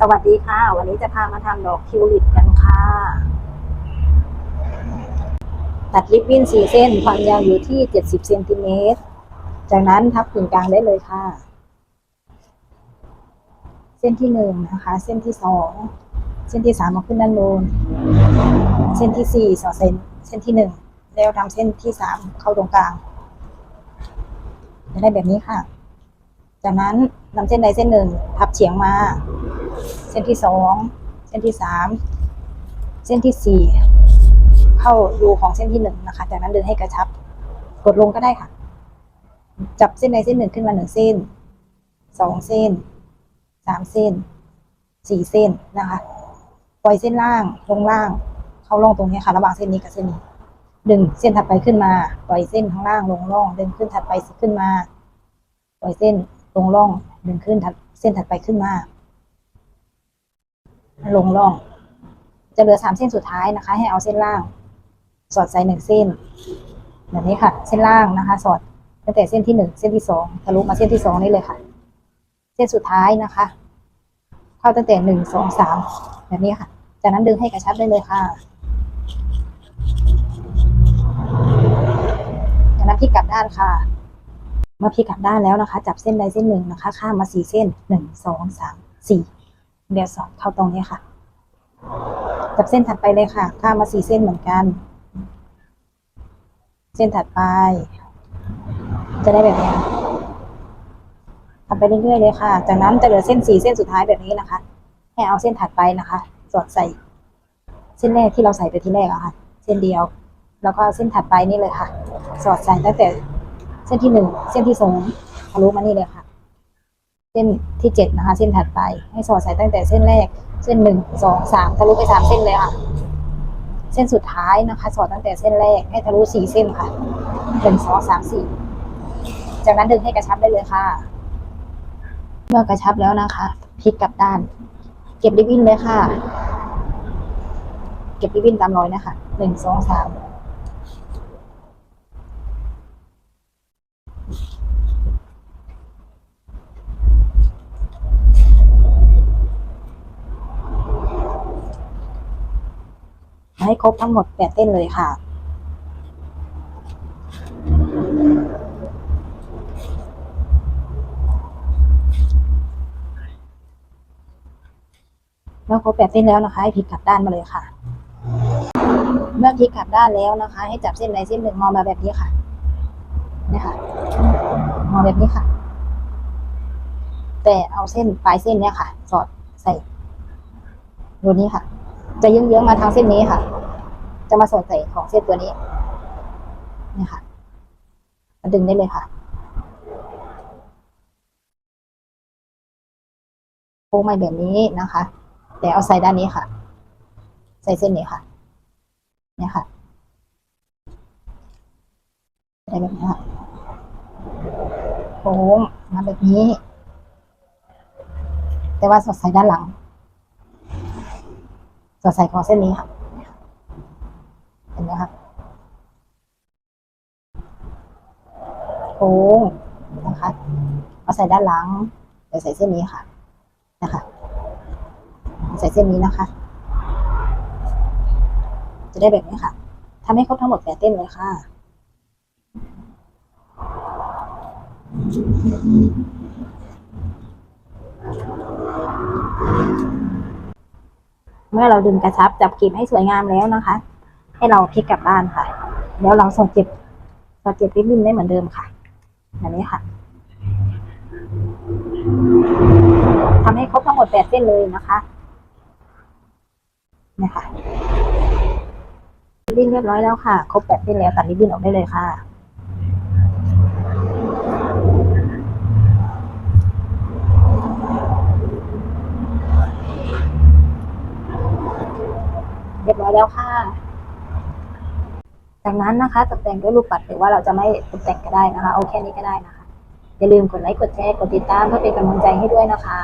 สวัสดีค่ะ วันนี้จะพามาทำดอกทิวลิปกันค่ะ ตัดริบบิ้นสี่เส้น ความยาวอยู่ที่70เซนติเมตร จากนั้นทับกึ่งกลางได้เลยค่ะ เส้นที่หนึ่งนะคะ เส้นที่สอง เส้นที่สามมาขึ้นด้านบนเส้นที่สี่สอดเส้น เส้นที่หนึ่งแล้วทำเส้นที่สามเข้าตรงกลาง จะได้แบบนี้ค่ะ จากนั้นนำเส้นใดเส้นหนึ่ง ทับเฉียงมา เส้นที่สองเส้นที่สามเส้นที่สี่เข้ารูของเส้นที่หนึ่งนะคะ จากนั้นเดินให้กระชับ กดลงก็ได้ค่ะ จับเส้นใดเส้นหนึ่งขึ้นมาหนึ่งเส้นสองเส้นสามเส้นสี่เส้นนะคะ ปล่อยเส้นล่างลงล่าง เข้าร่องตรงนี้ค่ะ ระหว่างเส้นนี้กับเส้นนี้ดึงเส้นถัดไปขึ้นมา ปล่อยเส้นข้างล่างลงร่อง ดึงขึ้นถัดไปขึ้นมา ปล่อยเส้นลงร่อง ดึงขึ้นถัดเส้นถัดไปขึ้นมา ลงร่อง จะเหลือสามเส้นสุดท้ายนะคะ ให้เอาเส้นล่าง สอดใส่หนึ่งเส้น แบบนี้ค่ะ เส้นล่างนะคะ สอดตั้งแต่เส้นที่หนึ่งเส้นที่สองทะลุมาเส้นที่สองนี่เลยค่ะ เส้นสุดท้ายนะคะ เข้าตั้งแต่หนึ่งสองสามแบบนี้ค่ะ จากนั้นดึงให้กระชับได้เลยค่ะจากนั้นพลิกกลับด้านค่ะมื่อพลิกกลับด้านแล้วนะคะ จับเส้นใดเส้นหนึ่งนะคะ ข้ามมาสี่เส้นหนึ่งสองสามสี่ เดี๋ยวสองเข้าตรงนี้ค่ะจับเส้นถัดไปเลยค่ะข้ามมาสี่เส้นเหมือนกัน เส้นถัดไป จะได้แบบนี้ทำไปเรื่อยๆเลยค่ะ จากนั้นจะเหลือเส้นสี่เส้นสุดท้ายแบบนี้นะคะให้เอาเส้นถัดไปนะคะสอดใส่ เส้นแรกที่เราใส่ไปที่แรกอะค่ะ เส้นเดียว แล้วก็เส้นถัดไปนี่เลยค่ะ สอดใส่ตั้งแต่เส้นที่หนึ่งเส้นที่สองทะลุมานี่เลยค่ะ ส้นที่เจ็ดนะคะ เส้นถัดไป ให้สอดใส่ตั้งแต่เส้นแรก เส้นหนึ่งสองสามทะลุไปสามเส้นเลยค่ะ เส้นสุดท้ายนะคะ สอดตั้งแต่เส้นแรกให้ทะลุสี่เส้นค่ะหนึ่งสองสามสี่จากนั้นดึงให้กระชับได้เลยค่ะ เมื่อกระชับแล้วนะคะพลิกกลับด้าน เก็บริบบิ้นเลยค่ะ เก็บริบบิ้นตามรอยนะคะหนึ่งสองสาม ให้ครบทั้งหมดแปดเต้นเลยค่ะแล้วครบแปดเส้นแล้วนะคะให้พลิกกลับด้านมาเลยค่ะ เมื่อพลิกกลับด้านแล้วนะคะ ให้จับเส้นใดเส้นหนึ่งงองมาแบบนี้ค่ะนี่ค่ะงองแบบนี้ค่ะ แต่เอาเส้นปลายเส้นเนี่ยค่ะ สอดใส่รูนี้ค่ะ จะเยื้องๆมาทางเส้นนี้ค่ะ จะมาสอดใส่ของเส้นตัวนี้นี่ค่ะมาดึงได้เลยค่ะโค้งมาแบบนี้นะคะ แต่เอาใส่ด้านนี้ค่ะ ใส่เส้นนี้ค่ะเนี่ยค่ะใส่แบบนี้ค่ะโค้งมาแบบนี้ แต่ว่าสอดใส่ด้านหลังสอดใส่ของเส้นนี้ค่ะ ไหมคะโค้งนะคะเอาใส่ด้านหลังเดี๋ยวใส่เส้นนี้ค่ะนะคะใส่เส้นนี้นะคะ จะได้แบบนี้ค่ะทำให้ครบทั้งหมดแปดเต้นเลยค่ะเมื่อเราดึงกระชับจับกลีบให้สวยงามแล้วนะคะ ให้เราพลิกกลับด้านค่ะ แล้วเราสอดเจ็บสอดเจ็บริบบิ้นได้เหมือนเดิมค่ะแบบนี้ค่ะทำให้ครบทั้งหมดแปดเส้นเลยนะคะนี่ค่ะริบบิ้นเรียบร้อยแล้วค่ะ ครบแปดเส้นแล้วตัดริบบิ้นออกได้เลยค่ะเรียบร้อยแล้วค่ะ จากนั้นนะคะตกแต่งด้วยลูกปัดหรือว่าเราจะไม่ตกแต่งก็ได้นะคะ เอาแค่นี้ก็ได้นะคะ อย่าลืมกดไลค์กดแชร์กดติดตามเพื่อเป็นกำลังใจให้ด้วยนะคะ